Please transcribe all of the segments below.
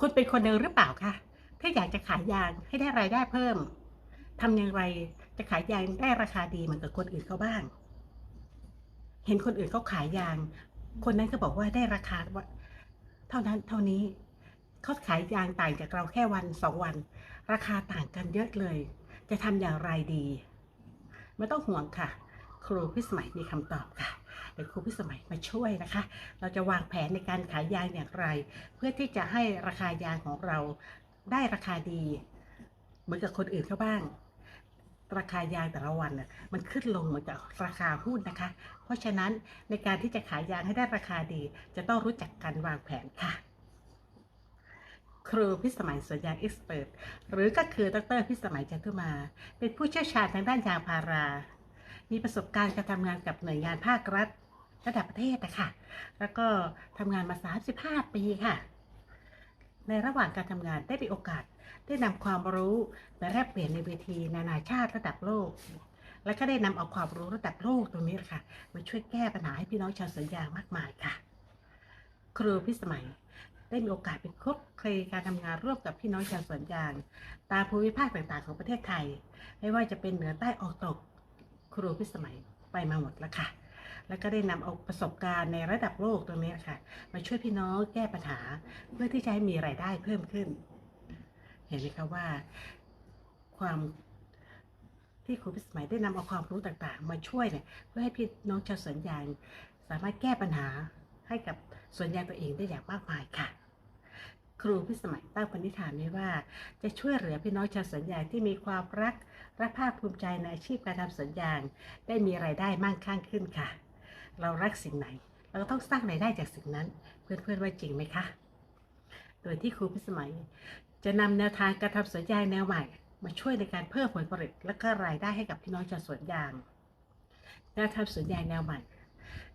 คุณเป็นคนหนึ่งหรือเปล่าคะที่อยากจะขายยางให้ได้รายได้เพิ่มทำอย่างไรจะขายยางได้ราคาดีเหมือนกับคนอื่นเขาบ้าง เห็นคนอื่นเขาขายยาง คนนั้นก็บอกว่าได้ราคาเท่านั้นเท่านี้เขาขายยางต่างจากเราแค่วันสองวัน ราคาต่างกันเยอะเลย จะทำอย่างไรดี ไม่ต้องห่วงค่ะ ครูพิสมัยมีคำตอบค่ะเดี๋ยวครูพิสมัยมาช่วยนะคะ เราจะวางแผนในการขายยางอย่างไร เพื่อที่จะให้ราคายางของเราได้ราคาดี เหมือนกับคนอื่นเขาบ้าง ราคายางแต่ละวันน่ะมันขึ้นลงเหมือนกับราคาหุ้นนะคะ เพราะฉะนั้นในการที่จะขายยางให้ได้ราคาดี จะต้องรู้จักการวางแผนค่ะครูพิสมัยสวนยางเอ็กซ์เพรสหรือก็คือดรพิสมัยจันทุมา เป็นผู้เชี่ยวชาญทางด้านยางพารา มีประสบการณ์การทำงานกับหน่วยงานภาครัฐ ระดับประเทศนะคะแล้วก็ทำงานมา 35 ปีค่ะ ในระหว่างการทำงานได้มีโอกาสได้นำความรู้ไปแลกเปลี่ยนในเวทีนานาชาติระดับโลก และก็ได้นำเอาความรู้ระดับโลกตรงนี้แหละค่ะมาช่วยแก้ปัญหาให้พี่น้องชาวสวนยางมากมายค่ะ ครูพิสมัยได้มีโอกาสไปคลุกคลีการทำงานร่วมกับพี่น้องชาวสวนยาง ตามภูมิภาคต่างๆของประเทศไทย ไม่ว่าจะเป็นเหนือใต้ออกตก ครูพิสมัยไปมาหมดแล้วค่ะ แล้วก็ได้นำเอาประสบการณ์ในระดับโลกตรงนี้ค่ะ มาช่วยพี่น้องแก้ปัญหา เพื่อที่จะให้มีรายได้เพิ่มขึ้น เห็นไหมคะว่าความที่ครูพิสมัยได้นำเอาความรู้ต่างๆ มาช่วยเนี่ยเพื่อให้พี่น้องชาวสวนยางสามารถแก้ปัญหาให้กับสวนยางตัวเองได้อย่างมากมายค่ะ ครูพิสมัยตั้งปณิธานไว้ว่า จะช่วยเหลือพี่น้องชาวสวนยางที่มีความรักและภาคภูมิใจในอาชีพการทำสวนยาง ได้มีรายได้มั่งคั่งขึ้นค่ะ เรารักสิ่งไหน เราก็ต้องสร้างรายได้จากสิ่งนั้น เพื่อนๆว่าจริงไหมคะ โดยที่ครูพิสมัย จะนำแนวทางการทำสวนยางแนวใหม่ มาช่วยในการเพิ่มผลผลิตและก็รายได้ให้กับพี่น้องชาวสวนยางแนวทำสวนยางแนวใหม่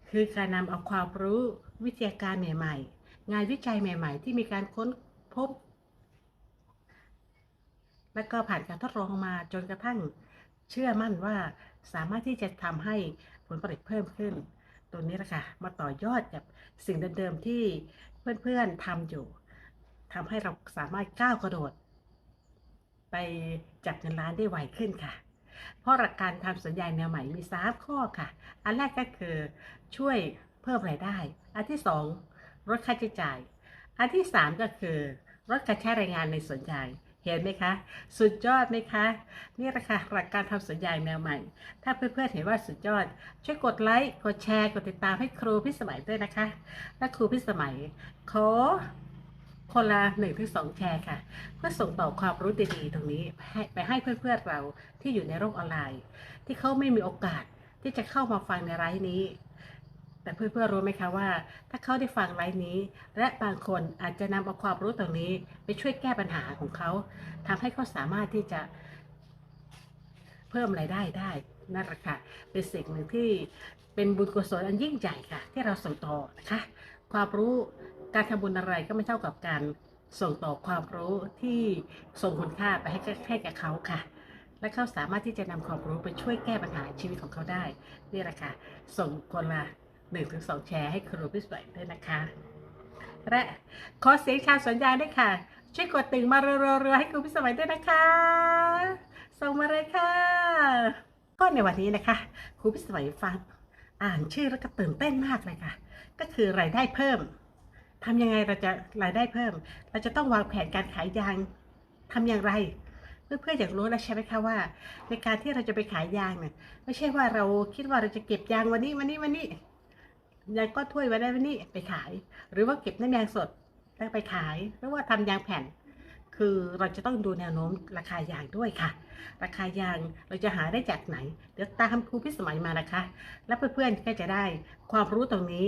คือการนำเอาความรู้วิทยาการใหม่ๆ งานวิจัยใหม่ ๆ ที่มีการค้นพบ และก็ผ่านการทดลองมาจนกระทั่งเชื่อมั่นว่าสามารถที่จะทำให้ผลผลิตเพิ่มขึ้น ตัวนี้แหละค่ะ มาต่อยอดกับสิ่งเดิมๆที่เพื่อนๆทำอยู่ทำให้เราสามารถก้าวกระโดด ไปจับเงินล้านได้ไวขึ้นค่ะ เพราะหลักการทำสัญญาณแนวใหม่มีสามข้อค่ะ อันแรกก็คือช่วยเพิ่มรายได้ อันที่สอง ลดค่าใช้จ่าย อันที่สามก็คือลดการใช้แรงงานในสวนยางเห็นไหมคะ สุดยอดไหมคะ นี่แหละค่ะหลักการทำสัญญาแนวใหม่ ถ้าเพื่อนๆเห็นว่าสุดยอด ช่วยกดไลค์ กดแชร์ กดติดตามให้ครูพิสมัยด้วยนะคะ และครูพิสมัย ขอคนละหนึ่งถึงสองแชร์ค่ะ เพื่อส่งต่อความรู้ดีๆตรงนี้ไปให้เพื่อนๆเราที่อยู่ในโลกออนไลน์ ที่เขาไม่มีโอกาสที่จะเข้ามาฟังในไลฟ์นี้ แต่เพื่อนๆรู้ไหมคะว่า ถ้าเขาได้ฟังไลฟ์นี้ และบางคนอาจจะนำเอาความรู้ตรงนี้ ไปช่วยแก้ปัญหาของเขาทำให้เขาสามารถที่จะเพิ่มรายได้ได้นั่นแหละค่ะเป็นสิ่งหนึ่งที่เป็นบุญกุศลอันยิ่งใหญ่ค่ะ ที่เราส่งต่อนะคะ ความรู้การทำบุญอะไรก็ไม่เท่ากับการส่งต่อความรู้ที่ส่งคุณค่าไปให้ให้กับเขาค่ะ และเขาสามารถที่จะนำความรู้ไปช่วยแก้ปัญหาชีวิตของเขาได้นี่แหละค่ะส่งคนละ หนึ่งถึงสองแชร์ให้ครูพิสวยด้วยนะคะ และขอเสียงชาวสวนยางด้วยค่ะ ช่วยกดติ่งมาเรัวๆๆให้ครูพิสมัยด้วยนะคะ ส่งมาเลยค่ะ ก็ในวันนี้นะคะครูพิสมัยฟังอ่านชื่อแล้วก็ตื่นเต้นมากเลยค่ะ ก็คือรายได้เพิ่มทำยังไงเราจะรายได้เพิ่ม เราจะต้องวางแผนการขายยางทำอย่างไรเพื่อนๆอยากรู้แล้วใช่ไหมคะว่า ในการที่เราจะไปขายยางเนี่ยไม่ใช่ว่าเราคิดว่าเราจะเก็บยางวันนี้วันนี้วันนี้ ยางก็ถ้วยไว้ได้วันนี้ไปขาย หรือว่าเก็บน้ำยางสดแล้วไปขาย หรือว่าทำยางแผ่น คือเราจะต้องดูแนวโน้มราคายางด้วยค่ะ ราคายางเราจะหาได้จากไหน เดี๋ยวตามครูพิสมัยมานะคะ แล้วเพื่อนๆก็จะได้ความรู้ตรงนี้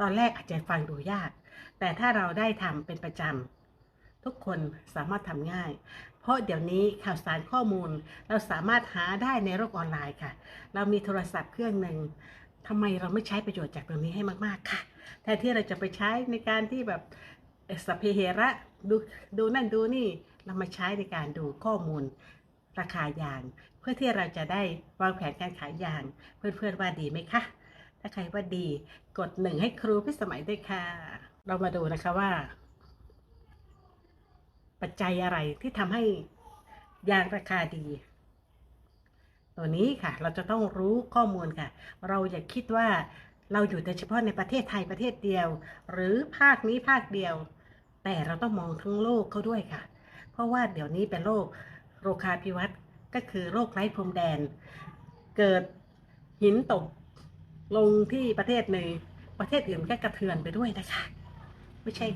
ตอนแรกอาจจะฟังดูยาก แต่ถ้าเราได้ทำเป็นประจำทุกคนสามารถทำง่าย เพราะเดี๋ยวนี้ข่าวสารข้อมูลเราสามารถหาได้ในโลกออนไลน์ค่ะ เรามีโทรศัพท์เครื่องหนึ่ง ทำไมเราไม่ใช้ประโยชน์จากตรงนี้ให้มาก ๆ ค่ะ แทนที่เราจะไปใช้ในการที่แบบสัพเพเหระดูดูนั่นดูนี่เรามาใช้ในการดูข้อมูลราคายาง เพื่อที่เราจะได้วางแผนการขายยาง เพื่อนๆว่าดีไหมคะ ถ้าใครว่าดีกดหนึ่งให้ครูพิสมัยด้วยค่ะ เรามาดูนะคะว่า ปัจจัยอะไรที่ทำให้ยางราคาดี ตัวนี้ค่ะ เราจะต้องรู้ข้อมูลค่ะ เราอย่าคิดว่าเราอยู่แต่เฉพาะในประเทศไทยประเทศเดียว หรือภาคนี้ภาคเดียว แต่เราต้องมองทั้งโลกเขาด้วยค่ะ เพราะว่าเดี๋ยวนี้เป็นโรคโรคาภิวัตก็คือโรคไร้พรมแดน เกิดหินตกลงที่ประเทศหนึ่งประเทศอื่นก็กระเทือนไปด้วยนะคะ ไม่ใช่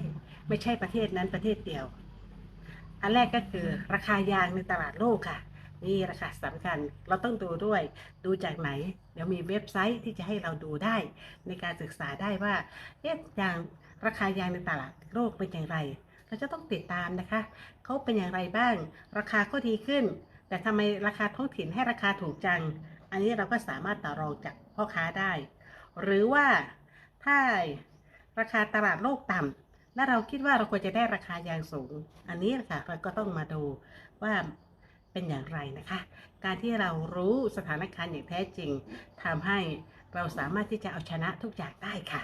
ไม่ใช่ประเทศนั้นประเทศเดียว อันแรกก็คือราคายางในตลาดโลกค่ะ นี่ราคาสำคัญเราต้องดูด้วยดูจากไหน เดี๋ยวมีเว็บไซต์ที่จะให้เราดูได้ ในการศึกษาได้ว่าเอ๊ะยางราคายางในตลาดโลกเป็นอย่างไร เราจะต้องติดตามนะคะเขาเป็นอย่างไรบ้าง ราคาก็ดีขึ้น แต่ทำไมราคาท้องถิ่นให้ราคาถูกจัง อันนี้เราก็สามารถต่อรองจากพ่อค้าได้ หรือว่าถ้าราคาตลาดโลกต่ำและเราคิดว่าเราควรจะได้ราคายางสูง อันนี้ค่ะเราก็ต้องมาดูว่า เป็นอย่างไรนะคะ การที่เรารู้สถานการณ์อย่างแท้จริงทำให้เราสามารถที่จะเอาชนะทุกอย่างได้ค่ะ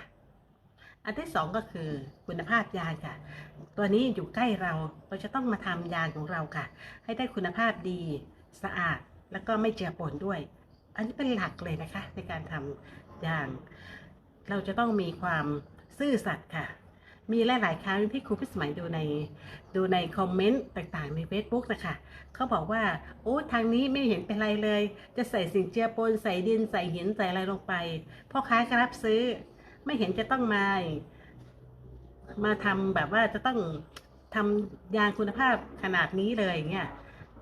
อันที่สองก็คือคุณภาพยางค่ะ ตัวนี้อยู่ใกล้เราเราจะต้องมาทำยางของเราค่ะ ให้ได้คุณภาพดีสะอาดแล้วก็ไม่เจือปนด้วย อันนี้เป็นหลักเลยนะคะ ในการทำยาง เราจะต้องมีความซื่อสัตย์ค่ะ มีหลาย ๆ ครั้งที่ครูพิสมัยดูในดูในคอมเมนต์ต่าง ๆ ใน Facebook นะคะเขาบอกว่า โอ้ทางนี้ไม่เห็นเป็นไรเลย จะใส่สิ่งเจือปนใส่ดินใส่หินใส่อะไรลงไปพ่อค้าก็รับซื้อ ไม่เห็นจะต้องมา มาทำแบบว่าจะต้องทำยางคุณภาพขนาดนี้เลยเงี้ย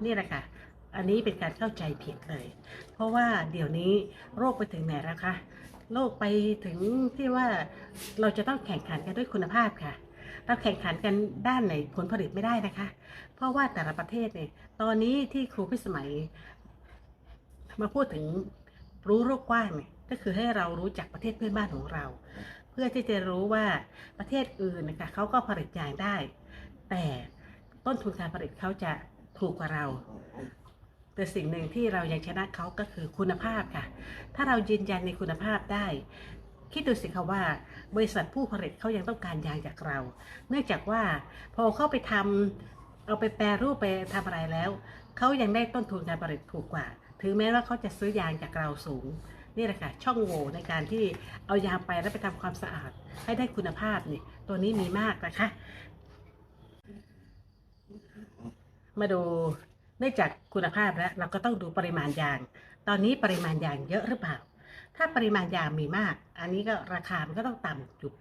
นี่แหละค่ะอันนี้เป็นการเข้าใจผิดเลย เพราะว่าเดี๋ยวนี้โรคไปถึงไหนแล้วคะ โรคไปถึงที่ว่าเราจะต้องแข่งขันกันด้วยคุณภาพค่ะ เราแข่งขันกันด้านไหนผลผลิตไม่ได้นะคะ เพราะว่าแต่ละประเทศเนี่ย ตอนนี้ที่ครูพิสมัย มาพูดถึงรู้โรคกว้างเนี่ยก็คือให้เรารู้จักประเทศเพื่อนบ้านของเรา เพื่อที่จะรู้ว่าประเทศอื่นนะคะเขาก็ผลิตยางได้ แต่ต้นทุนการผลิตเขาจะถูกกว่าเรา แต่สิ่งหนึ่งที่เรายังชนะเขาก็คือคุณภาพค่ะ ถ้าเรายืนยันในคุณภาพได้ คิดดูสิคะว่าบริษัทผู้ผลิตเขายังต้องการยางจากเรา เนื่องจากว่าพอเข้าไปทำเอาไปแปรรูปไปทำอะไรแล้ว เขายังได้ต้นทุนการผลิตถูกกว่า ถึงแม้ว่าเขาจะซื้อยางจากเราสูงนี่แหละค่ะช่องโหว่ในการที่เอายางไปแล้วไปทำความสะอาด ให้ได้คุณภาพนี่ตัวนี้มีมากนะคะ มาดู นื่องจากคุณภาพแล้วเราก็ต้องดูปริมาณยาง ตอนนี้ปริมาณยางเยอะหรือเปล่า ถ้าปริมาณยางมีมาก อันนี้ก็ราคามันก็ต้องต่ำอยู่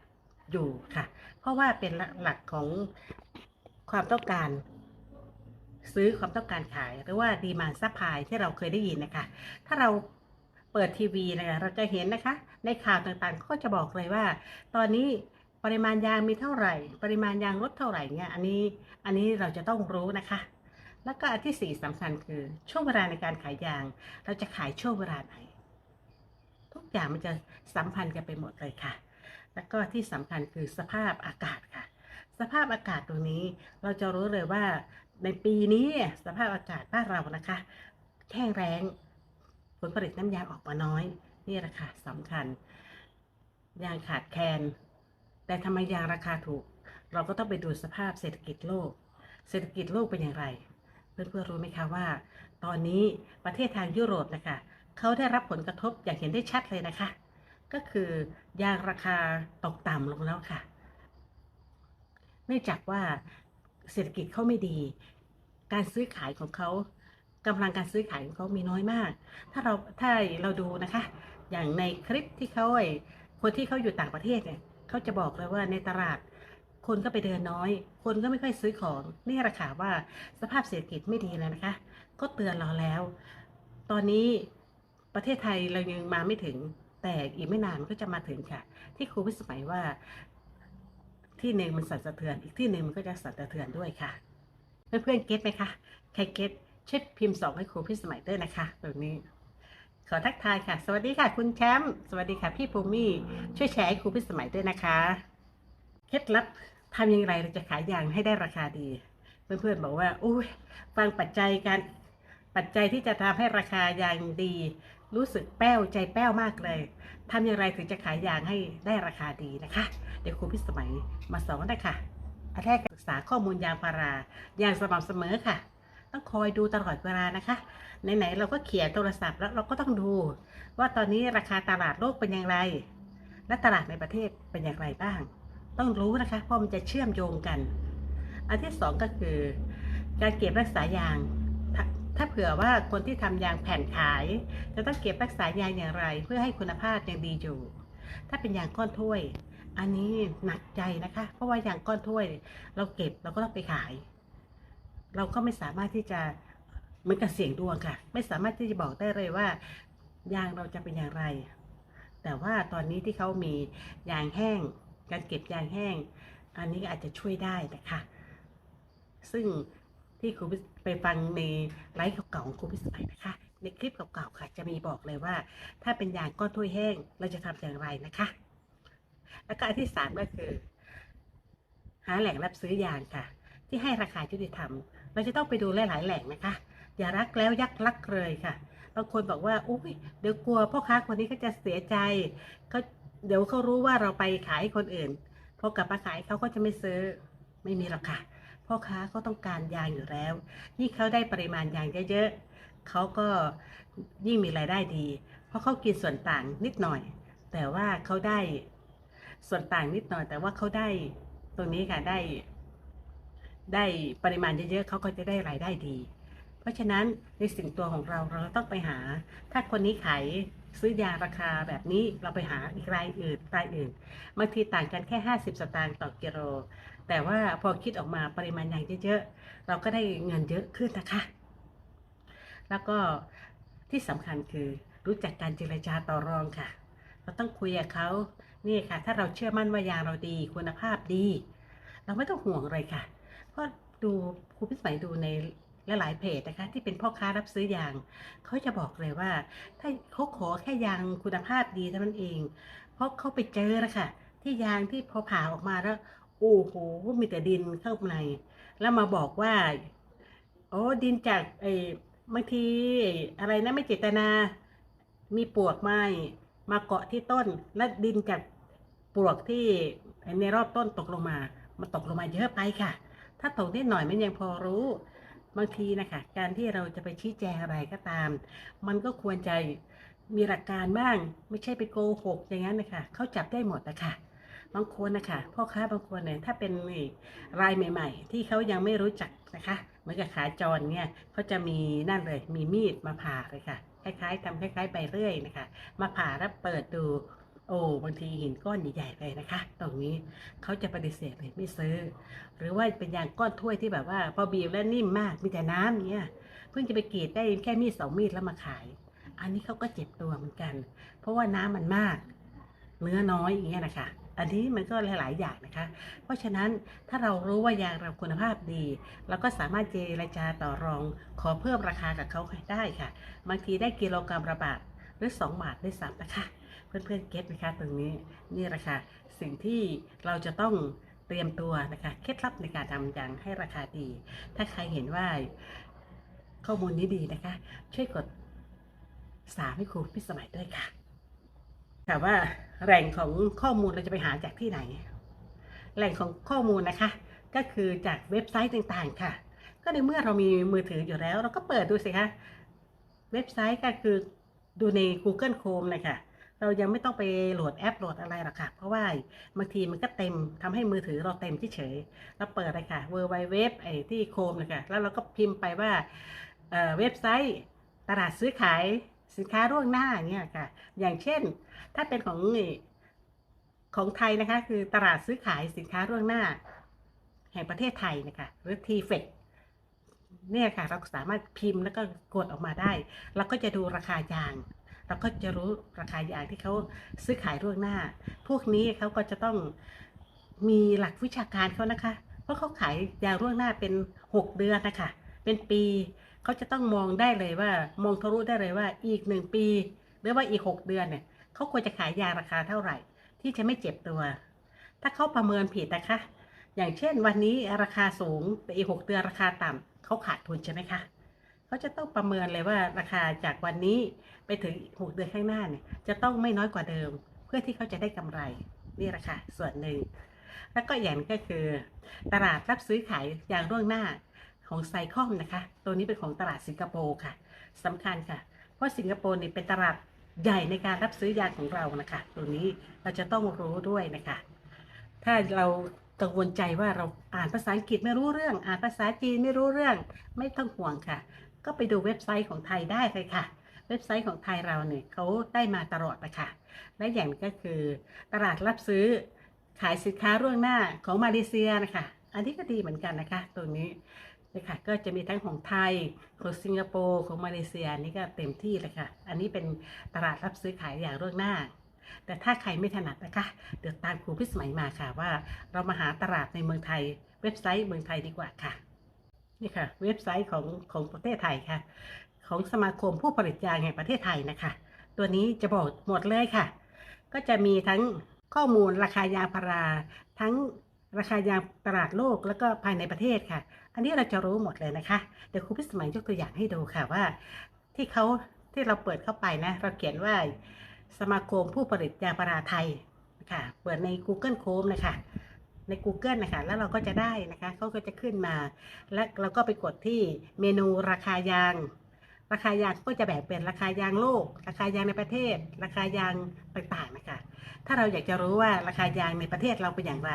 อยู่ค่ะ เพราะว่าเป็นหลักของความต้องการ ซื้อความต้องการขาย หรือว่าดีมานซัพพลายที่เราเคยได้ยินนะคะ ถ้าเราเปิดทีวีนะคะเราจะเห็นนะคะ ในข่าวต่างๆก็จะบอกเลยว่า ตอนนี้ปริมาณยางมีเท่าไหร่ ปริมาณยางลดเท่าไหร่เนี่ยอันนี้อันนี้เราจะต้องรู้นะคะ แล้วก็อันที่สี่สำคัญคือช่วงเวลาในการขายยาง เราจะขายช่วงเวลาไหน ทุกอย่างมันจะสัมพันธ์กันไปหมดเลยค่ะ แล้วก็ที่สำคัญคือสภาพอากาศค่ะ สภาพอากาศตรงนี้เราจะรู้เลยว่าในปีนี้สภาพอากาศบ้านเรานะคะแห้งแล้งผลผลิตน้ำยางออกมาน้อย นี่แหละค่ะสำคัญ ยางขาดแคลนแต่ทำไมยางราคาถูก เราก็ต้องไปดูสภาพเศรษฐกิจโลก เศรษฐกิจโลกเป็นอย่างไร เพื่อนๆรู้ไหมคะว่า ตอนนี้ประเทศทางยุโรปนะคะเขาได้รับผลกระทบอย่างเห็นได้ชัดเลยนะคะ ก็คือยางราคาตกต่ำลงแล้วค่ะเนื่องจากว่าเศรษฐกิจเขาไม่ดี การซื้อขายของเขากำลังการซื้อขายของเขามีน้อยมาก ถ้าเราถ้าเราดูนะคะ อย่างในคลิปที่เขาคนที่เขาอยู่ต่างประเทศเนี่ยเขาจะบอกเลยว่าในตลาด คนก็ไปเดินน้อย คนก็ไม่ค่อยซื้อของ นี่แหละค่ะว่าสภาพเศรษฐกิจไม่ดีแล้วนะคะ ก็เตือนเราแล้ว ตอนนี้ประเทศไทยเรายังมาไม่ถึง แต่อีกไม่นานมันก็จะมาถึงค่ะ ที่ครูพิสมัยว่า ที่หนึ่งมันสั่นสะเทือน อีกที่หนึ่งมันก็จะสั่นสะเทือนด้วยค่ะ เพื่อนๆเก็ตไหมคะ ใครเก็ตช่วยพิมพ์สองให้ครูพิสมัยด้วยนะคะ แบบนี้ขอทักทายค่ะ สวัสดีค่ะ คุณแชมป์ สวัสดีค่ะ พี่ภูมิ ช่วยแชร์ให้ครูพิสมัยด้วยนะคะ เคล็ดลับ ทำอย่างไรเราจะขายยางให้ได้ราคาดี เพื่อนๆบอกว่าอุ้ยฟังปัจจัยการปัจจัยที่จะทำให้ราคายางดี รู้สึกแป้วใจแป้วมากเลยทำอย่างไรถึงจะขายยางให้ได้ราคาดีนะคะ เดี๋ยวครูพิสมัยมาสอนนะคะอันแรกศึกษาข้อมูลยางพารายางสม่ำเสมอค่ะ ต้องคอยดูตลอดเวลานะคะไหนๆเราก็เขียนโทรศัพท์แล้วเราก็ต้องดู ว่าตอนนี้ราคาตลาดโลกเป็นอย่างไร และตลาดในประเทศเป็นอย่างไรบ้าง ต้องรู้นะคะ เพราะมันจะเชื่อมโยงกัน อันที่สองก็คือ การเก็บรักษายางถ้าถ้าเผื่อว่าคนที่ทำยางแผ่นขาย จะต้องเก็บรักษายางอย่างไร เพื่อให้คุณภาพยังดีอยู่ ถ้าเป็นยางก้อนถ้วย อันนี้หนักใจนะคะ เพราะว่ายางก้อนถ้วย เราเก็บเราก็ต้องไปขาย เราก็ไม่สามารถที่จะเหมือนกับเสียงดวงค่ะ ไม่สามารถที่จะบอกได้เลยว่ายางเราจะเป็นอย่างไร แต่ว่าตอนนี้ที่เขามียางแห้ง การเก็บยางแห้ง อันนี้อาจจะช่วยได้นะคะ ซึ่งที่ครูไปฟังในไลฟ์เก่าๆของครูพิสมัยนะคะ ในคลิปเก่าๆค่ะ จะมีบอกเลยว่า ถ้าเป็นยางก้อนถ้วยแห้ง เราจะทำอย่างไรนะคะ แล้วก็อันที่สามก็คือ หาแหล่งรับซื้อยางค่ะ ที่ให้ราคายุติธรรม เราจะต้องไปดูหลายๆแหล่งนะคะ อย่ารักแล้วยักลักเลยค่ะบางคนบอกว่าอุ้ยเดี๋ยวกลัวพ่อค้าคนนี้เขาจะเสียใจเขา เดี๋ยวเขารู้ว่าเราไปขายให้คนอื่นพอกลับมาขายเขาก็จะไม่ซื้อไม่มีหรอกค่ะพ่อค้าเขาต้องการยางอยู่แล้วยิ่งเขาได้ปริมาณยางเยอะๆเขาก็ยิ่งมีรายได้ดี เพราะเขากินส่วนต่างนิดหน่อย แต่ว่าเขาได้ส่วนต่างนิดหน่อย แต่ว่าเขาได้ตรงนี้ค่ะได้ ได้ปริมาณเยอะๆเขาก็จะได้รายได้ดี เพราะฉะนั้นในสิ่งตัวของเราเราต้องไปหา ถ้าคนนี้ขาย ซื้อยาราคาแบบนี้เราไปหาอีกรายอื่นรายอื่นบางทีต่างกันแค่ 50 สตางค์ต่อกิโล แต่ว่าพอคิดออกมาปริมาณยางเยอะๆเราก็ได้เงินเยอะขึ้นนะคะ แล้วก็ที่สำคัญคือรู้จักการเจรจาต่อรองค่ะ เราต้องคุยกับเขานี่ค่ะ ถ้าเราเชื่อมั่นว่ายางเราดีคุณภาพดี เราไม่ต้องห่วงเลยค่ะเพราะดูครูพิสมัยดูใน และหลายเพจนะคะที่เป็นพ่อค้ารับซื้อยาง เขาจะบอกเลยว่า ถ้าเขาขอแค่ยางคุณภาพดีเท่านั้นเอง เพราะเขาไปเจอแล้วค่ะ ที่ยางที่พอผ่าออกมาแล้ว โอ้โหมีแต่ดินเข้าในแล้วมาบอกว่า โอ้ดินจากไอ้บางทีอะไรนะไม่เจตนา มีปวกไม้มาเกาะที่ต้น และดินจากปลวกที่ในรอบต้นตกลงมา มันตกลงมาเยอะไปค่ะ ถ้าตกนิดหน่อยมันยังพอรู้ บางทีนะคะ การที่เราจะไปชี้แจงอะไรก็ตาม มันก็ควรจะมีหลักการบ้าง ไม่ใช่ไปโกหกอย่างนั้นนะคะเขาจับได้หมดนะคะบางคนนะคะพ่อค้าบางคนเนี่ยถ้าเป็นรายใหม่ ๆ ที่เขายังไม่รู้จักนะคะเหมือนกับขาจรเนี่ยเขาจะมีนั่นเลยมีมีดมาผ่าเลยค่ะคล้ายๆทำคล้าย ๆ ใบเรื่อยนะคะ มาผ่าแล้วเปิดดู โอ้บางทีหินก้อนใหญ่ๆเลยนะคะ ตรงนี้เขาจะปฏิเสธเลยไม่ซื้อ หรือว่าเป็นยางก้อนถ้วยที่แบบว่า พอบีบแล้วนิ่มมากมีแต่น้ำเงี้ยเพิ่งจะไปกรีดได้แค่มีดสองมีดแล้วมาขาย อันนี้เขาก็เจ็บตัวเหมือนกัน เพราะว่าน้ำมันมาก เนื้อน้อยอย่างเงี้ยนะคะอันนี้มันก็หลาย ๆ อย่างนะคะ เพราะฉะนั้นถ้าเรารู้ว่ายางเราคุณภาพดี เราก็สามารถเจรจาต่อรอง ขอเพิ่มราคากับเขาได้ค่ะ บางทีได้กิโลกรัมละบาทหรือ 2 บาทด้วยซ้ำนะคะ เพื่อนๆเก็ตนะคะตรงนี้นี่แหละค่ะสิ่งที่เราจะต้องเตรียมตัวนะคะเคล็ดลับในการทำอย่างให้ราคาดี ถ้าใครเห็นว่าข้อมูลนี้ดีนะคะ ช่วยกดสามให้ครูพิสมัยด้วยค่ะถามว่าแหล่งของข้อมูลเราจะไปหาจากที่ไหน แหล่งของข้อมูลนะคะ ก็คือจากเว็บไซต์ต่างๆค่ะ ก็ในเมื่อเรามีมือถืออยู่แล้ว เราก็เปิดดูสิคะเว็บไซต์ก็คือดูใน Google Chrome เลยค่ะ เรายังไม่ต้องไปโหลดแอปโหลดอะไรหรอกค่ะ เพราะว่าบางทีมันก็เต็มทำให้มือถือเราเต็มที่เฉยเราเปิดเลยค่ะ w w w ไอ้ที่โคมเลยค่ะแล้วเราก็พิมพ์ไปว่าเอ่อเว็บไซต์ตลาดซื้อขายสินค้าล่วงหน้าอย่างเงี้ยค่ะ อย่างเช่น ถ้าเป็นของของไทยนะคะ คือตลาดซื้อขายสินค้าล่วงหน้า แห่งประเทศไทยนะคะหรือ t f e c เนี่ยค่ะ เราสามารถพิมพ์แล้วก็กดออกมาได้ เราก็จะดูราคายาง เราก็จะรู้ราคายางที่เขาซื้อขายล่วงหน้า พวกนี้เขาก็จะต้องมีหลักวิชาการเขานะคะ เพราะเขาขายยางล่วงหน้าเป็น6เดือนนะคะ เป็นปีเขาจะต้องมองได้เลยว่า มองทะลุได้เลยว่าอีกหนึ่งปี หรือว่าอีก6เดือนเนี่ยเขาควรจะขายยาราคาเท่าไหร่ ที่จะไม่เจ็บตัว ถ้าเขาประเมินผิดนะคะ อย่างเช่นวันนี้ราคาสูงแต่อีก6เดือนราคาต่ำเขาขาดทุนใช่ไหมคะ เขาจะต้องประเมินเลยว่าราคาจากวันนี้ไปถึง6เดือนข้างหน้าเนี่ยจะต้องไม่น้อยกว่าเดิม เพื่อที่เขาจะได้กำไรนี่แหละค่ะส่วนหนึ่ง แล้วก็อย่างหนึ่งก็คือ ตลาดรับซื้อขายยางล่วงหน้าของไซคอมนะคะ ตัวนี้เป็นของตลาดสิงคโปร์ค่ะสำคัญค่ะ เพราะสิงคโปร์นี่เป็นตลาดใหญ่ในการรับซื้อยางของเรานะคะ ตัวนี้เราจะต้องรู้ด้วยนะคะ ถ้าเรากังวลใจว่าเราอ่านภาษาอังกฤษไม่รู้เรื่อง อ่านภาษาจีนไม่รู้เรื่อง ไม่ต้องห่วงค่ะ ก็ไปดูเว็บไซต์ของไทยได้เลยค่ะ เว็บไซต์ของไทยเราเนี่ยเขาได้มาตลอดนะคะและอย่างก็คือตลาดรับซื้อขายสินค้าร่วงหน้าของมาเลเซียนะคะอันนี้ก็ดีเหมือนกันนะคะตรงนี้นะคะก็จะมีทั้งของไทยของสิงคโปร์ของมาเลเซียนี่ก็เต็มที่เลยค่ะ อันนี้เป็นตลาดรับซื้อขายอย่างร่วงหน้า แต่ถ้าใครไม่ถนัดนะคะ เดี๋ยวตามครูพิสมัยมาค่ะว่า เรามาหาตลาดในเมืองไทย เว็บไซต์เมืองไทยดีกว่าค่ะ นี่ค่ะ เว็บไซต์ของของประเทศไทยค่ะ ของสมาคมผู้ผลิตยางแห่งประเทศไทยนะคะ ตัวนี้จะบอกหมดเลยค่ะ ก็จะมีทั้งข้อมูลราคายางพารา ทั้งราคายางตลาดโลกแล้วก็ภายในประเทศค่ะ อันนี้เราจะรู้หมดเลยนะคะ เดี๋ยวครูพิสมัยยกตัวอย่างให้ดูค่ะว่า ที่เขาที่เราเปิดเข้าไปนะ เราเขียนว่าสมาคมผู้ผลิตยางพาราไทยนะคะเปิดใน Google Chrome นะคะ ใน Google นะคะแล้วเราก็จะได้นะคะเขาก็จะขึ้นมา และเราก็ไปกดที่เมนูราคายาง ราคายางก็จะแบ่งเป็นราคายางโลก ราคายางในประเทศ ราคายางต่างๆนะคะ ถ้าเราอยากจะรู้ว่าราคายางในประเทศเราเป็นอย่างไร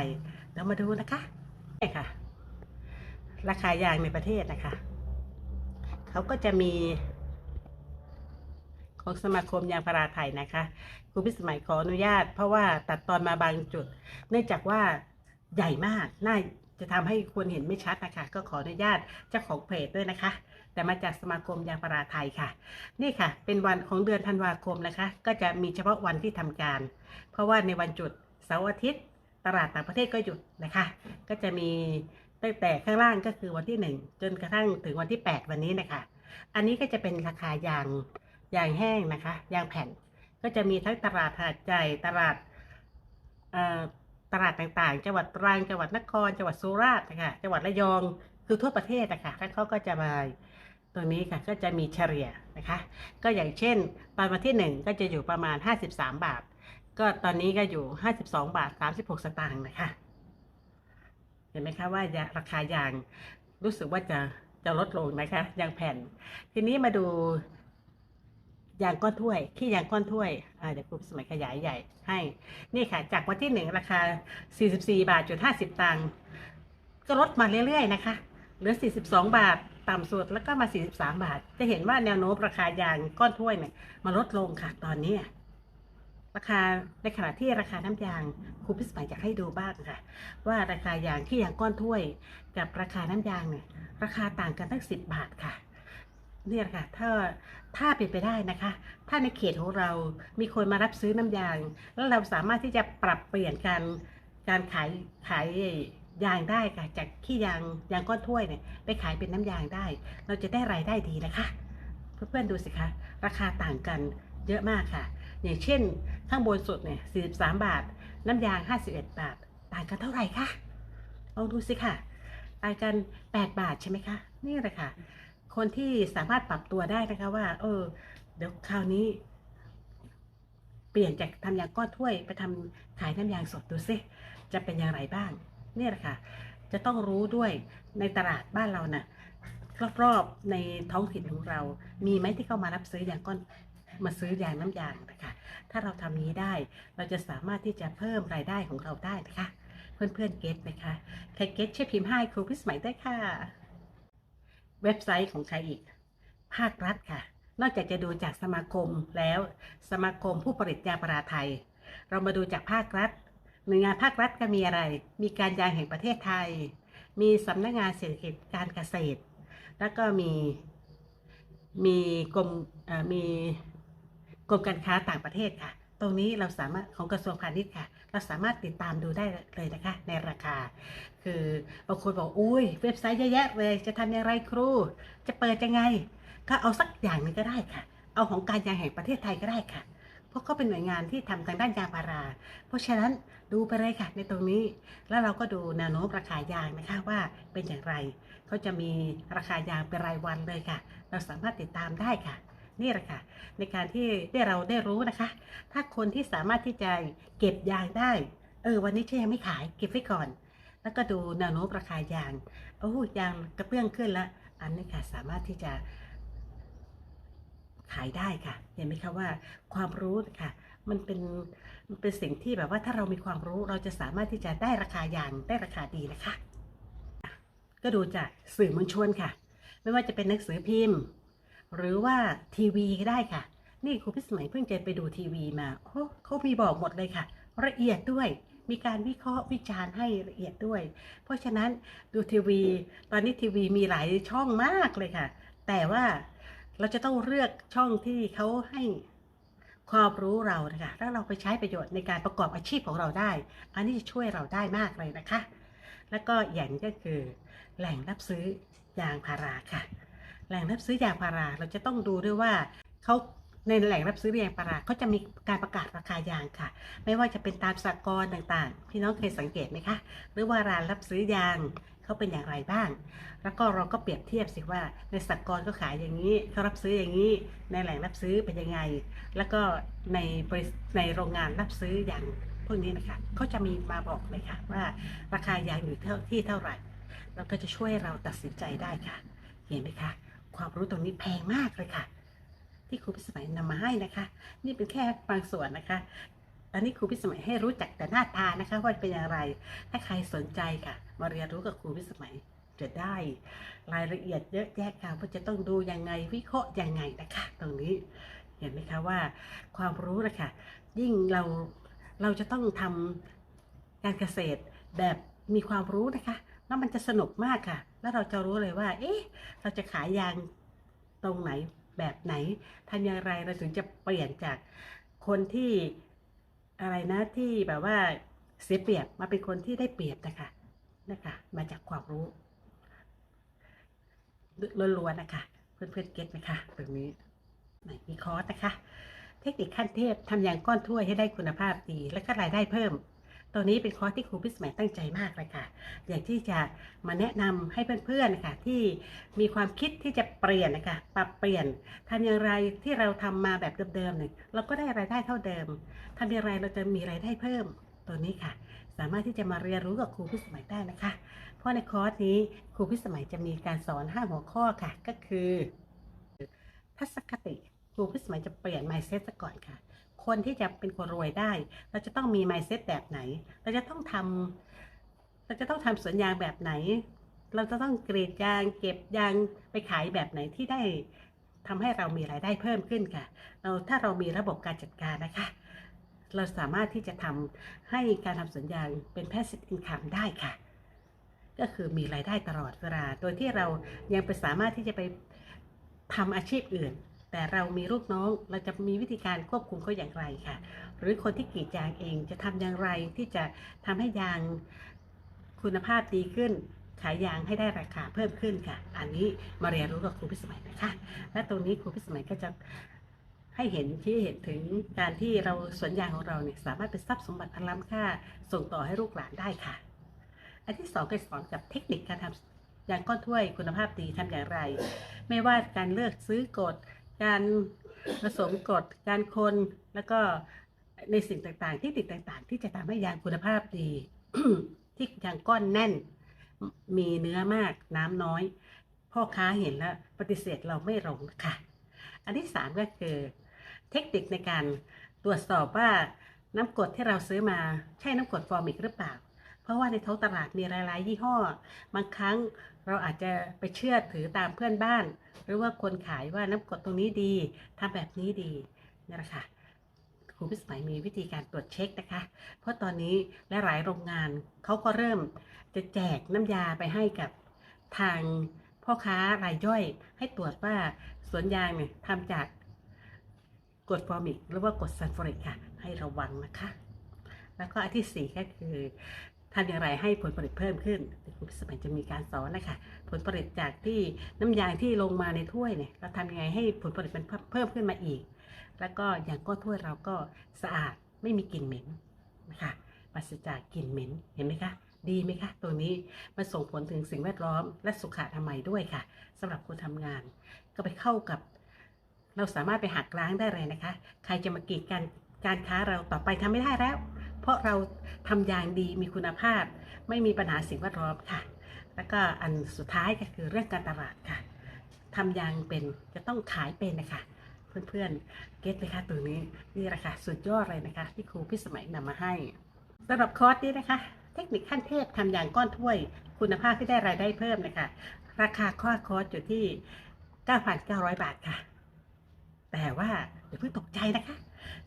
เรามาดูนะคะนี่ค่ะ ราคายางในประเทศนะคะเขาก็จะมีของสมาคมยางพาราไทยนะคะ ครูพิสมัยขออนุญาต เพราะว่าตัดตอนมาบางจุด เนื่องจากว่า ใหญ่มากน่าจะทำให้คนเห็นไม่ชัดนะคะ ก็ขออนุญาตเจ้าของเพจด้วยนะคะ แต่มาจากสมาคมยางพาราไทยค่ะ นี่ค่ะ เป็นวันของเดือนธันวาคมนะคะ ก็จะมีเฉพาะวันที่ทำการ เพราะว่าในวันจุดเสาร์อาทิตย์ ตลาดต่างประเทศก็หยุดนะคะ ก็จะมีตั้งแต่ข้างล่างก็คือวันที่ 1 จนกระทั่งถึงวันที่ 8 วันนี้นะคะ อันนี้ก็จะเป็นราคายางยางแห้งนะคะ ยางแผ่นก็จะมีทั้งตลาดหาดใหญ่ตลาดเอ่อ ตลาดต่างๆ จังหวัดตรังจังหวัดนคร จังหวัดสุราษฎร์นะคะจังหวัดระยองคือทั่วประเทศนะคะแล้วเขาก็จะมาตรงนี้ค่ะก็จะมีเฉลี่ยนะคะ ก็อย่างเช่นตอนวันที่หนึ่งก็จะอยู่ประมาณ 53 บาท ก็ตอนนี้ก็อยู่ 52 บาท 36 สตางค์นะคะ เห็นไหมคะว่ายาราคายางรู้สึกว่าจะจะลดลงนะคะยางแผ่น ทีนี้มาดู ยางก้อนถ้วยขี้ยางก้อนถ้วยเดี๋ยวครูสมัยขยายใหญ่ให้ นี่ค่ะ จากวันที่หนึ่งราคา 44 บาทจุด50 ตังค์ก็ลดมาเรื่อยๆนะคะ เหลือ 42 บาทต่ำสุดแล้วก็มา 43 บาท จะเห็นว่าแนวโน้มราคายางก้อนถ้วยเนี่ยมาลดลงค่ะตอนนี้ราคาในขณะที่ราคาน้ำยางครูพิสมัยอยากให้ดูบ้างค่ะ ว่าราคายางที่ยางก้อนถ้วย กับราคาน้ำยางเนี่ยราคาต่างกันตั้ง 10 บาทค่ะ เนี่ยค่ะถ้าถ้าเป็นไปได้นะคะ ถ้าในเขตของเรามีคนมารับซื้อน้ำยาง แล้วเราสามารถที่จะปรับเปลี่ยนการการขายขายยางได้ค่ะจากขี้ยางยางก้อนถ้วยเนี่ยไปขายเป็นน้ำยางได้ เราจะได้รายได้ดีนะคะ เพื่อนๆดูสิคะ ราคาต่างกันเยอะมากค่ะ อย่างเช่น ข้างบนสุดเนี่ย43 บาท น้ำยาง 51 บาท ต่างกันเท่าไหร่คะลองดูสิค่ะต่างกัน 8 บาทใช่ไหมคะ นี่แหละค่ะ คนที่สามารถปรับตัวได้นะคะว่า เออ เดี๋ยวคราวนี้ เปลี่ยนจากทำยางก้อนถ้วย ไปทำขายน้ำยางสดดูซิจะเป็นอย่างไรบ้าง เนี่ยแหละค่ะ จะต้องรู้ด้วยในตลาดบ้านเรานะ่ะรอบๆในท้องถิ่นของเรา มีไหมที่เข้ามารับซื้อยางก้อนมาซื้อยางน้ำยางนะคะถ้าเราทำนี้ได้ เราจะสามารถที่จะเพิ่มรายได้ของเราได้นะคะ เพื่อนๆเก็ตไหมคะใครเก็ตช่วยพิมพ์ให้ครูพิสมัยได้ค่ะ เว็บไซต์ของใครอีก ภาครัฐค่ะ นอกจากจะดูจากสมาคมแล้วสมาคมผู้ผลิตยางพาราไทย เรามาดูจากภาครัฐหน่วยงานภาครัฐก็มีอะไร มีการยางแห่งประเทศไทย มีสำนักงานเศรษฐกิจการเกษตร แล้วก็มีมีกรมมีกรมการค้าต่างประเทศค่ะ ตรงนี้เราสามารถของกระทรวงพาณิชย์ค่ะ เราสามารถติดตามดูได้เลยนะคะ ในราคา คือบางคนบอกอุ้ยเว็บไซต์เยอะแยะเลยจะทำอย่างไรครู จะเปิดยังไง ก็เอาสักอย่างหนึงก็ได้ค่ะ เอาของการยางแห่งประเทศไทยก็ได้ค่ะเพราะเขาเป็นหน่วยงานที่ทำทางด้านยางพารา เพราะฉะนั้นดูไปเลยค่ะในตรงนี้ แล้วเราก็ดูแนวโน้มราคายางนะคะว่าเป็นอย่างไรเขาจะมีราคายางเป็นรายวันเลยค่ะ เราสามารถติดตามได้ค่ะ นี่แหละค่ะ ในการที่ได้เราได้รู้นะคะ ถ้าคนที่สามารถที่จะเก็บยางได้ เออ วันนี้ฉันยังไม่ขายเก็บไว้ก่อน แล้วก็ดูแนวโน้มราคายางโอ้ยางกระเพื่องขึ้นล้วอันนี้ค่ะสามารถที่จะขายได้ค่ะ เห็นไหมคะว่าความรู้ค่ะ มันเป็นมันเป็นสิ่งที่แบบว่าถ้าเรามีความรู้เราจะสามารถที่จะได้ราคายางได้ราคาดีนะคะ ก็ดูจากสื่อมวลชนค่ะ ไม่ว่าจะเป็นหนังสือพิมพ์ หรือว่าทีวีก็ได้ค่ะ นี่ครูพิสมัยเพิ่งจะไปดูทีวีมาโอ้เขามีบอกหมดเลยค่ะ ละเอียดด้วย มีการวิเคราะห์วิจารณ์ให้ละเอียดด้วย เพราะฉะนั้นดูทีวี ตอนนี้ทีวีมีหลายช่องมากเลยค่ะ แต่ว่าเราจะต้องเลือกช่องที่เขาให้ความรู้เรานะคะแล้วเราไปใช้ประโยชน์ในการประกอบอาชีพของเราได้ อันนี้จะช่วยเราได้มากเลยนะคะ แล้วก็อย่างก็คือแหล่งรับซื้อยางพาราค่ะ แหล่งรับซื้อยางพารา เราจะต้องดูด้วยว่าเขาในแหล่งรับซื้อยางพาราเขาจะมีการประกาศราคายางค่ะ ไม่ว่าจะเป็นตามสากลต่างๆ พี่น้องเคยสังเกตไหมคะ หรือว่าร้านรับซื้อยางเขาเป็นอย่างไรบ้าง แล้วก็เราก็เปรียบเทียบสิว่าในสากลก็ขายอย่างนี้เขารับซื้ออย่างนี้ ในแหล่งรับซื้อเป็นยังไง แล้วก็ในในโรงงานรับซื้ออย่างพวกนี้นะคะเขาจะมีมาบอกเลยค่ะว่าราคายางอยู่เท่าที่เท่าไหร่เราก็จะช่วยเราตัดสินใจได้ค่ะ เห็นไหมคะ ความรู้ตรงนี้แพงมากเลยค่ะ ที่ครูพิสมัยนำมาให้นะคะ นี่เป็นแค่บางส่วนนะคะอันนี้ครูพิสมัยให้รู้จักแต่หน้าตานะคะ ว่าเป็นอย่างไร ถ้าใครสนใจค่ะ มาเรียนรู้กับครูพิสมัยจะได้ รายละเอียดเยอะแยะค่ะว่าจะต้องดูยังไงวิเคราะห์ยังไงนะคะ ตรงนี้เห็นไหมคะว่าความรู้นะคะยิ่งเราเราจะต้องทำการเกษตรแบบมีความรู้นะคะ แล้วมันจะสนุกมากค่ะ แล้วเราจะรู้เลยว่า เอ๊ะ เราจะขายยางตรงไหนแบบไหนทำอย่างไรเราถึงจะเปลี่ยนจากคนที่อะไรนะที่แบบว่าเสียเปรียบมาเป็นคนที่ได้เปรียบนะคะนะคะ มาจากความรู้ล้วนๆนะคะ เพื่อนๆเก็ตไหมคะตรงนี้ไหนมีคอร์สนะคะ เทคนิคขั้นเทพทำยางก้อนถ้วยให้ได้คุณภาพดี และก็รายได้เพิ่ม ตัวนี้เป็นคอร์สที่ครูพิสมัยตั้งใจมากเลยค่ะ อยากที่จะมาแนะนำให้เพื่อนๆนะคะที่มีความคิดที่จะเปลี่ยนนะคะปรับเปลี่ยนทำอย่างไรที่เราทำมาแบบเดิมๆเนี่ยเราก็ได้รายได้เท่าเดิมทำอย่างไรเราจะมีรายได้เพิ่มตัวนี้ค่ะ สามารถที่จะมาเรียนรู้กับครูพิสมัยได้นะคะ เพราะในคอร์สนี้ครูพิสมัยจะมีการสอน 5 หัวข้อค่ะ ก็คือทัศนคติครูพิสมัยจะเปลี่ยน mindset ซะก่อนค่ะ คนที่จะเป็นคนรวยได้ เราจะต้องมี mindset แบบไหน เราจะต้องทำเราจะต้องทำสวนยางแบบไหน เราจะต้องกรีดยาง เก็บยางไปขายแบบไหนที่ได้ทำให้เรามีรายได้เพิ่มขึ้นค่ะ เราถ้าเรามีระบบการจัดการนะคะ เราสามารถที่จะทำให้การทำสวนยางเป็น passive income ได้ค่ะ ก็คือมีรายได้ตลอดเวลา โดยที่เรายังไปสามารถที่จะไปทำอาชีพอื่น แต่เรามีลูกน้องเราจะมีวิธีการควบคุมเขาอย่างไรค่ะ หรือคนที่กรีดยางเองจะทำอย่างไรที่จะทำให้ยางคุณภาพดีขึ้นขายยางให้ได้ราคาเพิ่มขึ้นค่ะ อันนี้มาเรียนรู้กับครูพิสมัยนะคะ และตรงนี้ครูพิสมัยก็จะให้เห็นที่เห็นถึงการที่เราสวนยางของเราเนี่ยสามารถเป็นทรัพย์สมบัติอันล้ำค่าส่งต่อให้ลูกหลานได้ค่ะ อันที่สองก็สอนกับเทคนิคการทำยางก้อนถ้วยคุณภาพดีทำอย่างไร ไม่ว่าการเลือกซื้อกด การผสมกรดการคนแล้วก็ในสิ่งต่างๆ ที่ติดต่างๆ ที่จะทำให้ยางคุณภาพดี ที่ยางก้อนแน่น มีเนื้อมากน้ำน้อย พ่อค้าเห็นแล้วปฏิเสธเราไม่ลงค่ะ อันที่สามก็คือเทคนิคในการตรวจสอบว่าน้ำกรดที่เราซื้อมาใช่น้ำกรดฟอร์มิกหรือเปล่า เพราะว่าในท้องตลาดมีหลายๆ ยี่ห้อ บางครั้ง เราอาจจะไปเชื่อถือตามเพื่อนบ้าน หรือว่าคนขายว่าน้ำกรดตรงนี้ดีทำแบบนี้ดีนี่แหละค่ะครูพิสมัยมีวิธีการตรวจเช็คนะคะ เพราะตอนนี้และหลายโรงงานเขาก็เริ่มจะแจกน้ำยาไปให้กับทางพ่อค้ารายย่อย ให้ตรวจว่าสวนยางเนี่ยทำจากกรดฟอร์มิกหรือว่ากรดซัลฟูริกค่ะ ให้ระวังนะคะ แล้วก็อันที่สี่ก็คือ ทำอย่างไรให้ผลผลิตเพิ่มขึ้นครูพิสมัยจะมีการสอนนะคะผลผลิตจากที่น้ำยางที่ลงมาในถ้วยเนี่ยเราทำยังไงให้ผลผลิตมันเพิ่มขึ้นมาอีก แล้วก็อย่างก้นถ้วยเราก็สะอาดไม่มีกลิ่นเหม็นนะคะปราศจากกลิ่นเหม็นเห็นไหมคะดีไหมคะตัวนี้มันส่งผลถึงสิ่งแวดล้อม และสุขอนามัยด้วยค่ะสำหรับคนทำงาน ก็ไปเข้ากับ เราสามารถไปหักล้างได้เลยนะคะ ใครจะมากีดกันการค้าเราต่อไปทำไม่ได้แล้ว เพราะเราทำยางดีมีคุณภาพ ไม่มีปัญหาสิ่งแวดล้อมค่ะ แล้วก็อันสุดท้ายก็คือเรื่องการตลาดค่ะทำยางเป็นจะต้องขายเป็นนะคะเพื่อนๆ เก็ตเลยค่ะตัวนี้นี่แหละค่ะสุดยอดเลยนะคะ ที่ครูพิสมัยนำมาให้สำหรับคอร์สนี้นะคะ เทคนิคขั้นเทพทำยางก้อนถ้วย คุณภาพที่ได้รายได้เพิ่มนะคะ ราคาข้อคอร์สอยู่ที่ 9,900 บาทค่ะ แต่ว่าอย่าเพิ่งตกใจนะคะ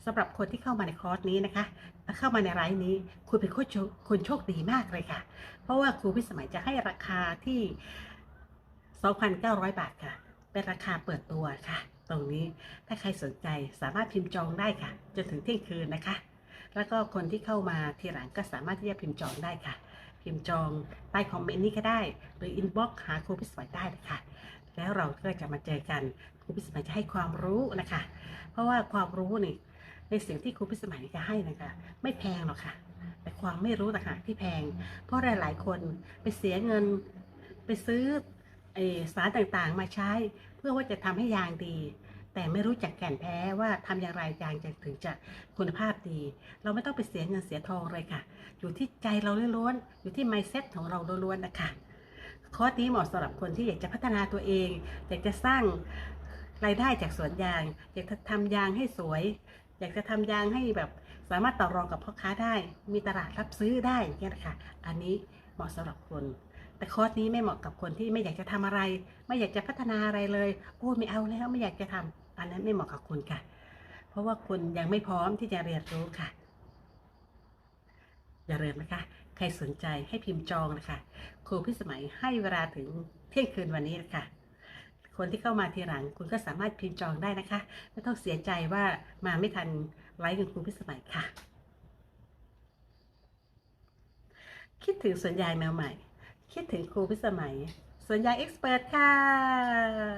สำหรับคนที่เข้ามาในคอร์สนี้นะคะและเข้ามาในไลน์นี้ คุณเป็นคนโชคคนโชคดีมากเลยค่ะ เพราะว่าครูพิสมัยจะให้ราคาที่ 2,900 บาทค่ะ เป็นราคาเปิดตัวค่ะ ตรงนี้ถ้าใครสนใจสามารถพิมพ์จองได้ค่ะจนถึงเที่ยงคืนนะคะ แล้วก็คนที่เข้ามาทีหลังก็สามารถที่จะพิมพ์จองได้ค่ะ พิมพ์จองใต้คอมเมนต์นี้ก็ได้ หรืออินบ็อกซ์หาครูพิสมัยได้นะคะแล้วเราก็จะมาเจอกันครูพิสมัยจะให้ความรู้นะคะ เพราะว่าความรู้นี่ ในสิ่งที่ครูพิสมัยจะให้นะคะ ไม่แพงหรอกค่ะ แต่ความไม่รู้ต่างหากที่แพง เพราะหลาย ๆ คนไปเสียเงินไปซื้ออสารต่างๆ มาใช้ เพื่อว่าจะทำให้ยางดี แต่ไม่รู้จักแก่นแท้ว่าทำอย่างไรยางจะถึงจะคุณภาพดี เราไม่ต้องไปเสียเงินเสียทองเลยค่ะ อยู่ที่ใจเราล้วนๆอยู่ที่ mindset ของเราล้วนๆนะคะคอร์สนี้เหมาะสำหรับคนที่อยากจะพัฒนาตัวเอง อยากจะสร้างรายได้จากสวนยาง อยากจะทำยางให้สวย อยากจะทำยางให้แบบสามารถต่อรองกับพ่อค้าได้ มีตลาดรับซื้อได้อย่างเงี้ยนะคะอันนี้เหมาะสำหรับคน แต่คอร์สนี้ไม่เหมาะกับคนที่ไม่อยากจะทำอะไร ไม่อยากจะพัฒนาอะไรเลยโอ้ไม่เอาแล้วไม่อยากจะทำอันนั้นไม่เหมาะกับคุณค่ะ เพราะว่าคุณยังไม่พร้อมที่จะเรียนรู้ค่ะ อย่าลืมนะคะ ใครสนใจให้พิมพ์จองนะคะ ครูพิสมัยให้เวลาถึงเที่ยงคืนวันนี้นะคะ คนที่เข้ามาทีหลัง คุณก็สามารถพิมพ์จองได้นะคะ ไม่ต้องเสียใจว่ามาไม่ทันไลฟ์ของครูพิสมัยค่ะ คิดถึงสวนยาแนวใหม่ คิดถึงครูพิสมัย สวนยาเอ็กซ์เพรสค่ะ